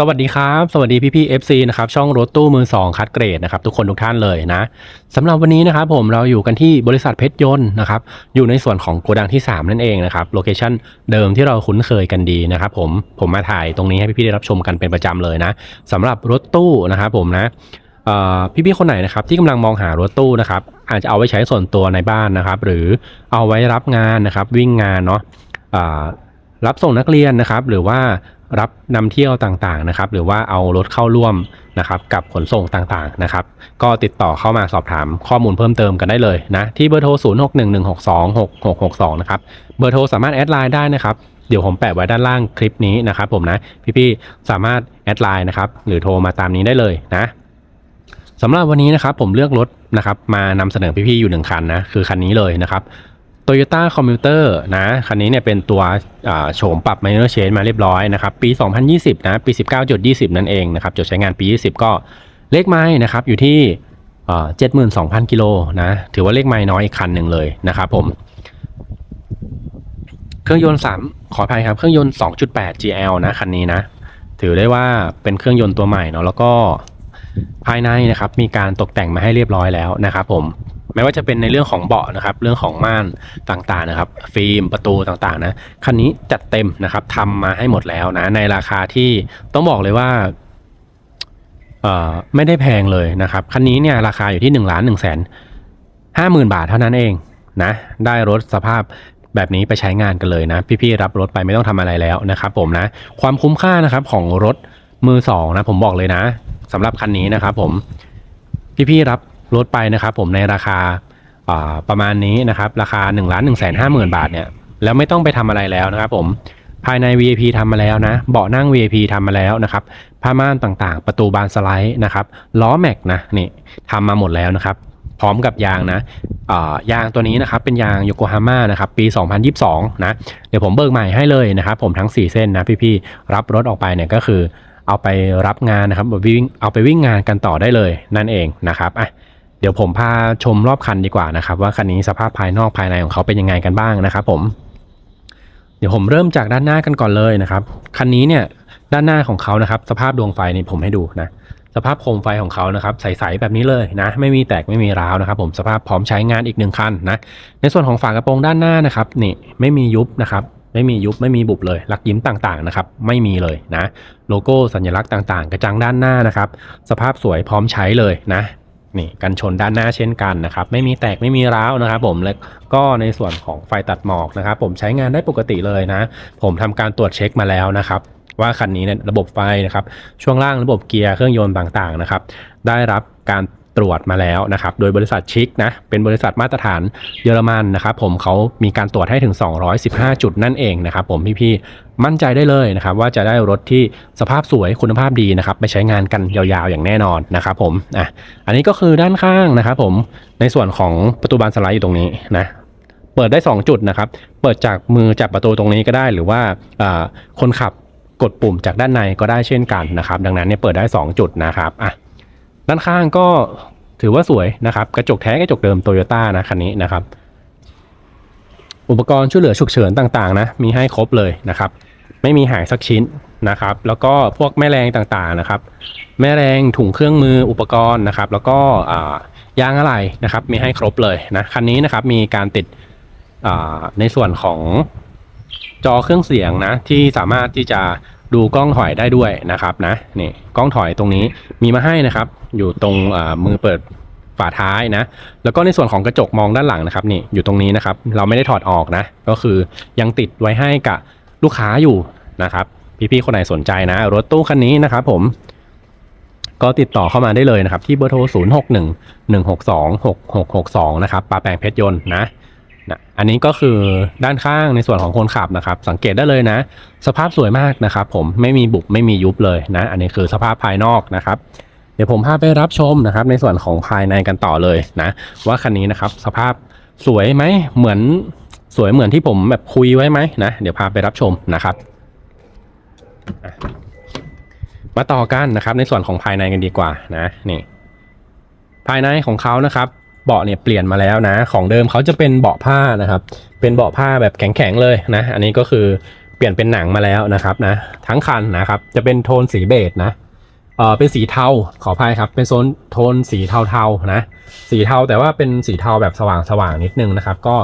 สวัสดีครับ สวัสดีพี่พี่ๆ FC นะครับช่องรถตู้มือสองคัดเกรดนะครับทุกคนทุกท่านเลยนะสำหรับวันนี้นะครับผมเราอยู่กันที่บริษัทเพชรยนต์นะครับอยู่ในส่วนของโกดังที่ 3 นั่นเองนะครับโลเคชั่นเดิมที่เราคุ้นเคยกันดีนะครับผมผมมาถ่ายตรงนี้ให้พี่พี่ได้รับชมกันเป็นประจำเลยนะสำหรับรถตู้นะครับผมนะเอ่พี่ๆคนไหนนะครับที่กำลังมองหารถตู้นะครับอาจจะเอาไว้ใช้ส่วนตัวในบ้านนะครับหรือเอาไว้รับงานนะครับวิ่งงานเนาะรับส่งนักเรียนนะครับหรือว่า รับนำเที่ยวต่างๆนะครับหรือว่าเอารถเข้าร่วมนะครับกับขนส่งต่างๆนะครับก็ติดต่อเข้ามาสอบถามข้อมูลเพิ่มเติมกันได้เลยนะที่เบอร์โทร 0 6 1 1 6 2 6 6 6 2 นะครับเบอร์โทรสามารถแอดไลน์ได้นะครับเดี๋ยวผมแปะไว้ด้านล่างคลิปนี้นะครับผมนะพี่ๆสามารถแอดไลน์นะครับหรือโทรมาตามนี้ได้เลยนะสำหรับวันนี้นะครับผมเลือกรถนะครับมานำเสนอพี่ๆอยู่หนึ่งคันนะคือคันนี้เลยนะครับ Toyota Commuter นะคันนี้เนี่ยเป็นตัวโฉมปรับ minor change มาเรียบร้อยนะครับปี 2020 นะ ปี 19.20 นั่นเองนะครับจดใช้งานปี 20 ก็เลขไม้นะครับอยู่ที่อ่า72,000กิโลนะถือว่าเลขไม้น้อยอีกคันหนึ่งเลยนะครับผมเครื่องยนต์3ขออภัยครับเครื่องยนต์ 2.8 GL นะคันนี้นะ ถือได้ว่าเป็นเครื่องยนต์ตัวใหม่เนาะแล้วก็ภายในนะครับมีการตกแต่งมาให้เรียบร้อยแล้วนะครับผม ไม่ว่าจะเป็นในเรื่องของเบาะนะครับ เรื่องของม่านต่างๆนะครับ ฟิล์มประตูต่างๆนะคันนี้จัดเต็มนะครับทำมาให้หมดแล้วนะ ในราคาที่ต้องบอกเลยว่าเอ่อไม่ได้แพงเลยนะครับ คันนี้เนี่ยราคาอยู่ที่1นึ่งล้านหนึ่งแสนห้าหมื่นบาทเท่านั้นเองนะ ได้รถสภาพแบบนี้ไปใช้งานกันเลยนะ พี่ๆรับรถไปไม่ต้องทำอะไรแล้วนะครับ ผมนะ ความคุ้มค่านะครับของรถมือสองนะผมบอกเลยนะสำหรับคันนี้นะครับ ผมพี่ๆรับ รถไปนะครับผมในราคาประมาณนี้นะครับราคา1นึ่งล้านหนึ่งแสนห้าหมื่นบาทเนี่ยแล้วไม่ต้องไปทำอะไรแล้วนะครับผมภายใน VIP ทำมาแล้วนะเบาะนั่ง VIP ทำมาแล้วนะครับผ้าม่านต่างๆ ประตูบานสไลด์นะครับล้อแม็กนะนี่ทำมาหมดแล้วนะครับพร้อมกับยางนะยางตัวนี้นะครับเป็นยางโยโกฮาม่านะครับปี 2022 นะเดี๋ยวผมเบิกใหม่ให้เลยนะครับผมทั้ง 4 เส้นนะพี่ๆรับรถออกไปเนี่ยก็คือเอาไปรับงานนะครับวิ่งเอาไปวิ่งงานกันต่อได้เลยนั่นเองนะครับอะ เดี๋ยวผมพาชมรอบคันดีกว่านะครับ ว่าคันนี้สภาพภายนอกภายในของเขาเป็นยังไงกันบ้างนะครับ ผม เดี๋ยวผมเริ่มจากด้านหน้ากันก่อนเลยนะครับคันนี้เนี่ยด้านหน้าของเขานะครับ สภาพดวงไฟนี่ผมให้ดูนะสภาพโคมไฟของเขานะครับใสๆแบบนี้เลยนะ ไม่มีแตกไม่มีร้าวนะครับ ผมสภาพพร้อมใช้งานอีกหนึ่งคันนะในส่วนของฝากระโปรงด้านหน้านะครับนี่ไม่มียุบนะครับไม่มียุบไม่มีบุบเลยลักยิ้มต่างๆนะครับไม่มีเลยนะ โลโก้สัญลักษณ์ต่างๆ กระจังด้านหน้านะครับ สภาพสวยพร้อมใช้เลยนะ นี่กันชนด้านหน้าเช่นกันนะครับ ไม่มีแตกไม่มีร้าวนะครับ ผมแล้วก็ในส่วนของไฟตัดหมอกนะครับ ผมใช้งานได้ปกติเลยนะ ผมทำการตรวจเช็คมาแล้วนะครับ ว่าคันนี้เนี่ยระบบไฟนะครับ ช่วงล่างระบบเกียร์เครื่องยนต์ต่างๆนะครับ ได้รับการ ตรวจมาแล้วนะครับ โดยบริษัทชิคนะ เป็นบริษัทมาตรฐานเยอรมันนะครับ ผมเขามีการตรวจให้ถึง 215 จุดนั่นเองนะครับ ผมพี่ๆ มั่นใจได้เลยนะครับ ว่าจะได้รถที่สภาพสวยคุณภาพดีนะครับ ไปใช้งานกันยาวๆ อย่างแน่นอนนะครับ ผม อะ อันนี้ก็คือด้านข้างนะครับ ผม ในส่วนของประตูบานสไลด์อยู่ตรงนี้นะเปิดได้ 2 จุดนะครับ เปิดจากมือจับประตูตรงนี้ก็ได้ หรือว่าอ่าคนขับกดปุ่มจากด้านในก็ได้เช่นกันนะครับ ดังนั้นเนี่ยเปิดได้ 2 จุดนะครับ อะ ด้านข้างก็ถือว่าสวยนะครับ กระจกแท้กระจกเดิมโตโยต้านะคันนี้นะครับ อุปกรณ์ช่วยเหลือฉุกเฉินต่างๆนะมีให้ครบเลยนะครับ ไม่มีหายสักชิ้นนะครับ แล้วก็พวกแม่แรงต่างๆนะครับ แม่แรงถุงเครื่องมืออุปกรณ์นะครับ แล้วก็ยางอะไหล่นะครับ มีให้ครบเลยนะคันนี้นะครับมีการติดในส่วนของจอเครื่องเสียงนะที่สามารถที่จะ ดูกล้องถอยได้ด้วยนะครับนะนี่กล้องถอยตรงนี้มีมาให้นะครับ อยู่ตรงมือเปิดฝาท้ายนะ แล้วก็ในส่วนของกระจกมองด้านหลังนะครับนี่อยู่ตรงนี้นะครับ เราไม่ได้ถอดออกนะ ก็คือยังติดไว้ให้กับลูกค้าอยู่นะครับ พี่ๆคนไหนสนใจนะ รถตู้คันนี้นะครับผม ก็ติดต่อเข้ามาได้เลยนะครับ ที่เบอร์โทร 0 6 1 1 6 2 6 6 6 2 นะครับปาแปลงเพชรยนต์นะ นะอันนี้ก็คือด้านข้างในส่วนของคนขับนะครับ สังเกตได้เลยนะ สภาพสวยมากนะครับ ผมไม่มีบุบไม่มียุบเลยนะ อันนี้คือสภาพภายนอกนะครับ เดี๋ยวผมพาไปรับชมนะครับ ในส่วนของภายในกันต่อเลยนะ ว่าคันนี้นะครับ สภาพสวยไหมเหมือนสวยเหมือนที่ผมแบบคุยไว้ไหมนะเดี๋ยวพาไปรับชมนะครับมาต่อกันนะครับในส่วนของภายในกันดีกว่านะนี่ภายในของเขานะครับ เบาะเนี่ยเปลี่ยนมาแล้วนะ ของเดิมเขาจะเป็นเบาะผ้านะครับ เป็นเบาะผ้าแบบแข็งๆเลยนะ อันนี้ก็คือเปลี่ยนเป็นหนังมาแล้วนะครับนะ ทั้งคันนะครับ จะเป็นโทนสีเบจนะเออเป็นสีเทาขออภัยครับ เป็นโซนโทนสีเทาๆนะ สีเทาแต่ว่าเป็นสีเทาแบบสว่างๆนิดนึงนะครับ ก็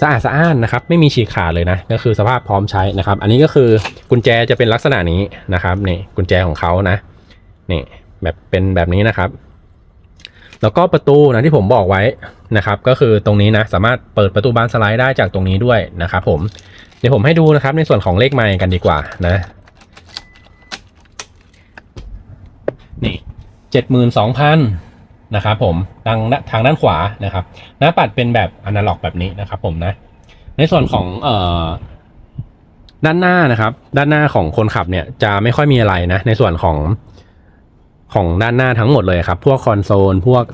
สะอาดสะอ้านนะครับ ไม่มีฉีกขาดเลยนะ ก็คือสภาพพร้อมใช้นะครับ อันนี้ก็คือกุญแจจะเป็นลักษณะนี้นะครับนี่กุญแจของเขานะนี่แบบเป็นแบบนี้นะครับ แล้วก็ประตูนะที่ผมบอกไว้นะครับ ก็คือตรงนี้นะสามารถเปิดประตูบานสไลด์ได้จากตรงนี้ด้วยนะครับผมเดี๋ยวผมให้ดูนะครับในส่วนของเลขไมล์กันดีกว่านะนี่เจ็ดหมื่นสองพันนะครับผมทางทางด้านขวานะครับ หน้าปัดเป็นแบบอนาล็อกแบบนี้นะครับผมนะ ในส่วนของเอ่อด้านหน้านะครับ ด้านหน้าของคนขับเนี่ยจะไม่ค่อยมีอะไรนะ ในส่วนของ ของด้านหน้าทั้งหมดเลยครับ พวกคอนโซล พวก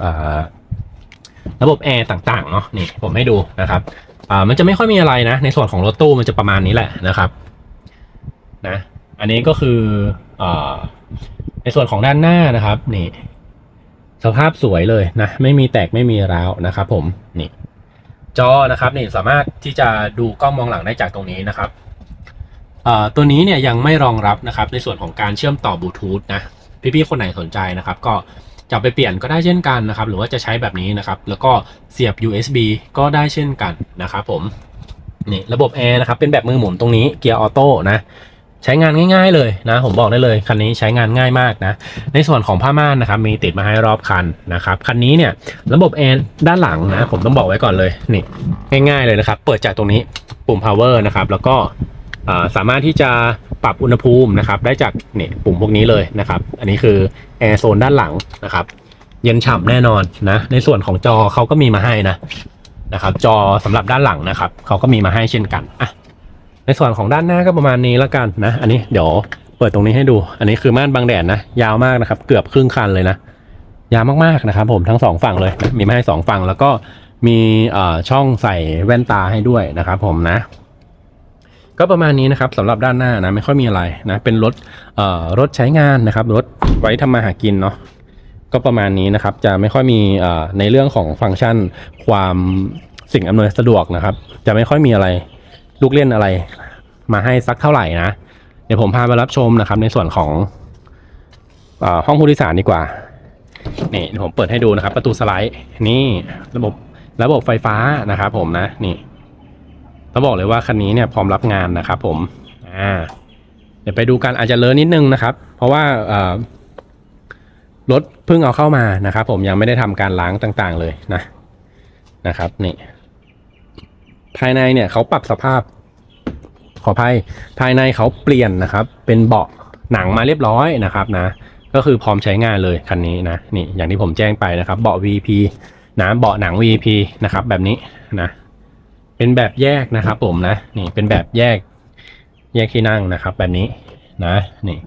ระบบแอร์ต่างๆเนาะนี่ผมให้ดูนะครับมันจะไม่ค่อยมีอะไรนะ ในส่วนของรถตู้มันจะประมาณนี้แหละนะครับนะอันนี้ก็คืออในส่วนของด้านหน้านะครับนี่สภาพสวยเลยนะ ไม่มีแตกไม่มีร้าวนะครับผมนี่จอนะครับนี่สามารถที่จะดูกล้องมองหลังได้จากตรงนี้นะครับตัวนี้เนี่ยยังไม่รองรับนะครับในส่วนของการเชื่อมต่อบลูทูธนะ พี่ๆคนไหนสนใจนะครับ ก็จะไปเปลี่ยนก็ได้เช่นกันนะครับ หรือว่าจะใช้แบบนี้นะครับ แล้วก็เสียบ USB ก็ได้เช่นกันนะครับผมนี่ระบบแอร์นะครับเป็นแบบมือหมุนตรงนี้เกียร์ออโต้นะใช้งานง่ายๆเลยนะ ผมบอกได้เลยคันนี้ใช้งานง่ายมากนะ ในส่วนของผ้าม่านนะครับ มีติดมาให้รอบคันนะครับคันนี้เนี่ยระบบแอร์ด้านหลังนะ ผมต้องบอกไว้ก่อนเลยนี่ง่าย ๆเลยนะครับ เปิดจากตรงนี้ปุ่ม power นะครับ แล้วก็ สามารถที่จะปรับอุณหภูมินะครับ ได้จากเนี่ยปุ่มพวกนี้เลยนะครับ อันนี้คือแอร์โซนด้านหลังนะครับ เย็นฉ่ำแน่นอนนะ ในส่วนของจอเขาก็มีมาให้นะนะครับ จอสำหรับด้านหลังนะครับเขาก็มีมาให้เช่นกันอะในส่วนของด้านหน้าก็ประมาณนี้แล้วกันนะ อันนี้เดี๋ยวเปิดตรงนี้ให้ดู อันนี้คือม่านบังแดดนะ ยาวมากนะครับ เกือบครึ่งคันเลยนะ ยาวมากๆนะครับ ผมทั้งสองฝั่งเลยนะมีมาให้สองฝั่งแล้วก็มีช่องใส่แว่นตาให้ด้วยนะครับ ผมนะ ก็ประมาณนี้นะครับสำหรับด้านหน้านะไม่ค่อยมีอะไรนะเป็นรถเอ่อรถใช้งานนะครับรถไว้ทำมาหากินเนาะก็ประมาณนี้นะครับจะไม่ค่อยมีเอ่อในเรื่องของฟังก์ชัน ความสิ่งอำนวยสะดวกนะครับ จะไม่ค่อยมีอะไรลูกเล่นอะไร มาให้สักเท่าไหร่นะเดี๋ยวผมพาไปรับชมนะครับ ในส่วนของอห้องผู้โดยสารดีกว่านี่เดี๋ยวผมเปิดให้ดูนะครับ ประตูสไลด์นี่ระบบระบบไฟฟ้านะครับผมนะนี่ ต้องบอกเลยว่าคันนี้เนี่ยพร้อมรับงานนะครับผมอ่าเดี๋ยวไปดูกันอาจจะเลอะนิดนึงนะครับ เพราะว่ารถเพิ่งเอาเข้ามานะครับ ผมยังไม่ได้ทำการล้างต่างๆเลยนะนะครับนี่ภายในเนี่ยเขาปรับสภาพ ขออภัยภายในเขาเปลี่ยนนะครับ เป็นเบาะหนังมาเรียบร้อยนะครับนะ ก็คือพร้อมใช้งานเลยคันนี้นะนี่อย่างที่ผมแจ้งไปนะครับ เบาะ VP นะเบาะหนัง VP นะครับ แบบนี้นะ เป็นแบบแยกนะครับผมนะ นี่เป็นแบบแยกแยกที่นั่งนะครับ แบบนี้นะ นี่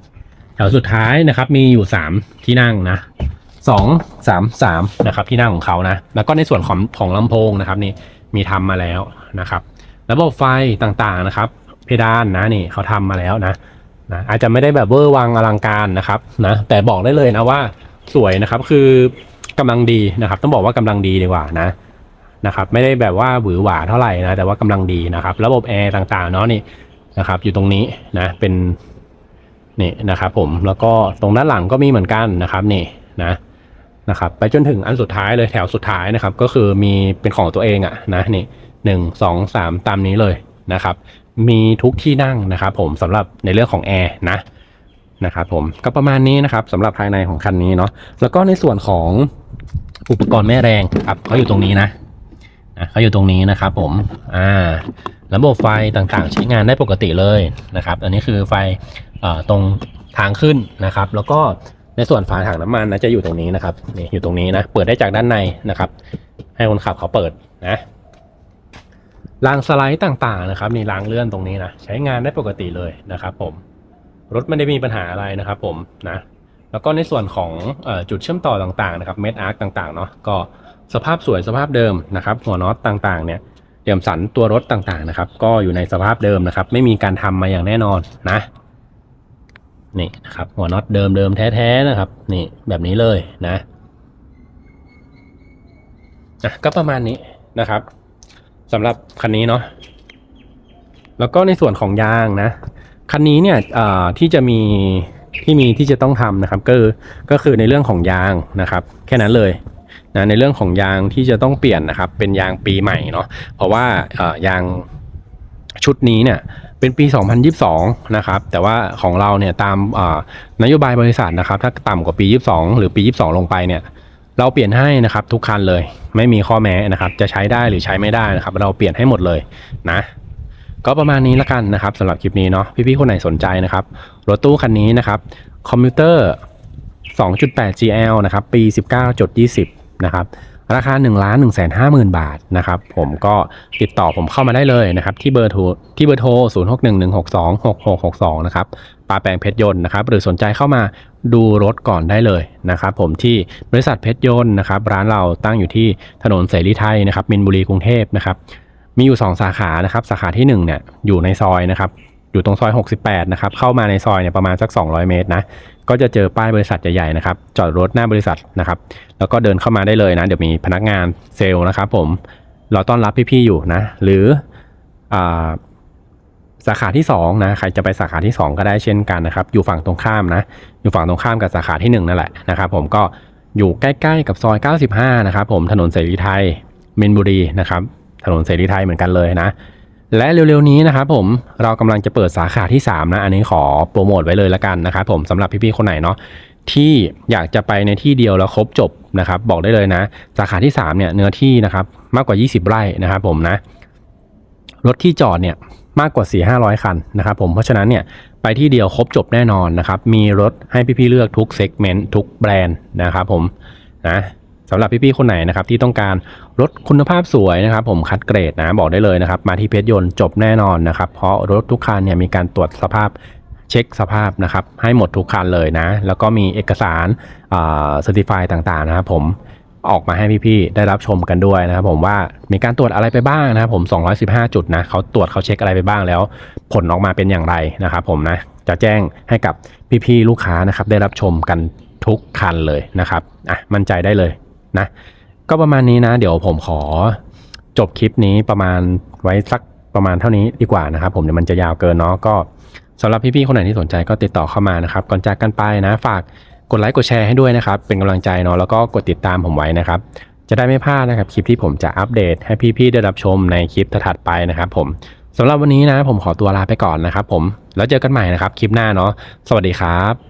แถวสุดท้ายนะครับ มีอยู่สามที่นั่งนะสองสามสามนะครับ ที่นั่งของเขานะ แล้วก็ในส่วนของของลำโพงนะครับ นี่มีทำมาแล้วนะครับ ระบบไฟต่างๆนะครับ เพดานนะนี่เขาทำมาแล้วนะนะอาจจะไม่ได้แบบเวอร์วังอลังการนะครับนะแต่บอกได้เลยนะว่าสวยนะครับ คือกำลังดีนะครับ ต้องบอกว่ากำลังดีดีกว่านะ นะครับไม่ได้แบบว่าหวือหวาเท่าไหร่นะแต่ว่ากำลังดีนะครับ ระบบแอร์ต่างๆเนาะนี่นะครับอยู่ตรงนี้นะเป็นนี่นะครับผมแล้วก็ตรงด้านหลังก็มีเหมือนกันนะครับนี่นะนะครับไปจนถึงอันสุดท้ายเลยแถวสุดท้ายนะครับ ก็คือมีเป็นของตัวเองอะนะนี่หนึ่งสองสามตามนี้เลยนะครับ มีทุกที่นั่งนะครับ ผมสำหรับในเรื่องของแอร์นะนะครับผมก็ประมาณนี้นะครับสำหรับภายในของคันนี้เนาะแล้วก็ในส่วนของอุปกรณ์แม่แรงครับเขาอยู่ตรงนี้นะ เขาอยู่ตรงนี้นะครับผมอ่าระบบไฟต่างๆ ใช้งานได้ปกติเลยนะครับ อันนี้คือไฟอตรงทางขึ้นนะครับ แล้วก็ในส่วนฝาถังน้ำมันนะจะอยู่ตรงนี้นะครับนี่อยู่ตรงนี้นะเปิดได้จากด้านในนะครับ ให้คนขับเขาเปิดนะรางสไลด์ต่างๆนะครับนี่รางเลื่อนตรงนี้นะใช้งานได้ปกติเลยนะครับ ผมรถไม่ได้มีปัญหาอะไรนะครับ ผมนะ แล้วก็ในส่วนของอจุดเชื่อมต่อต่างๆนะครับเม็ดอาร์คต่างๆเนาะก็สภาพสวยสภาพเดิมนะครับ หัวน็อตต่างๆเนี่ยเดี่ยมสันตัวรถต่างๆนะครับ ก็อยู่ในสภาพเดิมนะครับ ไม่มีการทำมาอย่างแน่นอนนะนี่นะครับ หัวน็อตเดิมๆแท้ๆนะครับ นี่แบบนี้เลยนะอะก็ประมาณนี้นะครับสำหรับคันนี้เนาะแล้วก็ในส่วนของยางนะ คันนี้เนี่ยที่จะมี ที่มีที่จะต้องทำนะครับก็ก็คือในเรื่องของยางนะครับ แค่นั้นเลยนะในเรื่องของยางที่จะต้องเปลี่ยนนะครับ เป็นยางปีใหม่เนาะเพราะว่ายางชุดนี้เนี่ยเป็นปี 2022 นะครับ แต่ว่าของเราเนี่ยตามนโยบายบริษัทนะครับ ถ้าต่ำกว่าปี 22 หรือปี 22 ลงไปเนี่ยเราเปลี่ยนให้นะครับทุกคันเลย ไม่มีข้อแม้นะครับ จะใช้ได้หรือใช้ไม่ได้นะครับ เราเปลี่ยนให้หมดเลยนะ ก็ประมาณนี้ละกันนะครับสำหรับคลิปนี้เนาะพี่ๆคนไหนสนใจนะครับรถตู้คันนี้นะครับคอมพิวเตอร์ 2.8 GL นะครับปี 19.20 นะครับราคา 1 1 5 0 0 0 0 บาทนะครับผมก็ติดต่อผมเข้ามาได้เลยนะครับที่เบอร์โทรที่เบอร์โทร 0611626662 นะครับปาแปลงเพชรยนต์นะครับหรือสนใจเข้ามาดูรถก่อนได้เลยนะครับผมที่บริษัทเพชรยนต์นะครับร้านเราตั้งอยู่ที่ถนนเสรีไทยนะครับมินบุรีกรุงเทพนะครับ มีอยู่ 2 สาขานะครับ สาขาที่1เนี่ยอยู่ในซอยนะครับอยู่ตรงซอย 68 นะครับ เข้ามาในซอยเนี่ยประมาณสัก 200 เมตรนะ ก็จะเจอป้ายบริษัทใหญ่ๆนะครับ จอดรถหน้าบริษัทนะครับ แล้วก็เดินเข้ามาได้เลยนะ เดี๋ยวมีพนักงานเซลล์นะครับผม เราต้อนรับพี่ๆอยู่นะ หรืออสาขาที่2นะใครจะไปสาขาที่ 2 ก็ได้เช่นกันนะครับ อยู่ฝั่งตรงข้ามนะ อยู่ฝั่งตรงข้ามกับสาขาที่1นั่นแหละนะครับผมก็อยู่ใกล้ๆกับซอย 95 นะครับผม ถนนเสรีไทยมินบุรีนะครับ ถนนเสรีไทยเหมือนกันเลยนะ และเร็วๆนี้นะครับผมเรากำลังจะเปิดสาขาที่ 3 นะ อันนี้ขอโปรโมทไว้เลยละกันนะครับผมสำหรับพี่ๆคนไหนเนาะที่อยากจะไปในที่เดียวแล้วครบจบนะครับบอกได้เลยนะ สาขาที่ 3 เนี่ยเนื้อที่นะครับมากกว่า 20 ไร่นะครับผมนะรถที่จอดเนี่ยมากกว่า 4 500 คันนะครับผมเพราะฉะนั้นเนี่ยไปที่เดียวครบจบแน่นอนนะครับ มีรถให้พี่ๆเลือกทุกเซกเมนต์ทุกแบรนด์นะครับผมนะ สำหรับพี่ๆคนไหนนะครับที่ต้องการรถคุณภาพสวยนะครับ ผมคัดเกรดนะบอกได้เลยนะครับ มาที่เพชรยนต์จบแน่นอนนะครับ เพราะรถทุกคันเนี่ยมีการตรวจสภาพเช็คสภาพนะครับ ให้หมดทุกคันเลยนะ แล้วก็มีเอกสารเอ่อ certify ต่างๆนะครับผมออกมาให้พี่ๆได้รับชมกันด้วยนะครับผมว่ามีการตรวจอะไรไปบ้างนะครับผม 215 จุดนะเขาตรวจเขาเช็คอะไรไปบ้างแล้ว ผลออกมาเป็นอย่างไรนะครับผมนะจะแจ้งให้กับพี่ๆลูกค้านะครับได้รับชมกันทุกคันเลยนะครับอะมั่นใจได้เลย นะ ก็ประมาณนี้นะ เดี๋ยวผมขอจบคลิปนี้ประมาณไว้สักประมาณเท่านี้ดีกว่านะครับ ผมเดี๋ยวมันจะยาวเกินเนาะก็สำหรับพี่ๆคนไหนที่สนใจก็ติดต่อเข้ามานะครับ ก่อนจากกันไปนะ ฝากกดไลค์กดแชร์ให้ด้วยนะครับ เป็นกำลังใจเนาะแล้วก็กดติดตามผมไว้นะครับ จะได้ไม่พลาดนะครับ คลิปที่ผมจะอัปเดตให้พี่ๆได้รับชมในคลิปถัดไปนะครับผมสำหรับวันนี้นะ ผมขอตัวลาไปก่อนนะครับ ผมแล้วเจอกันใหม่นะครับ คลิปหน้าเนาะสวัสดีครับ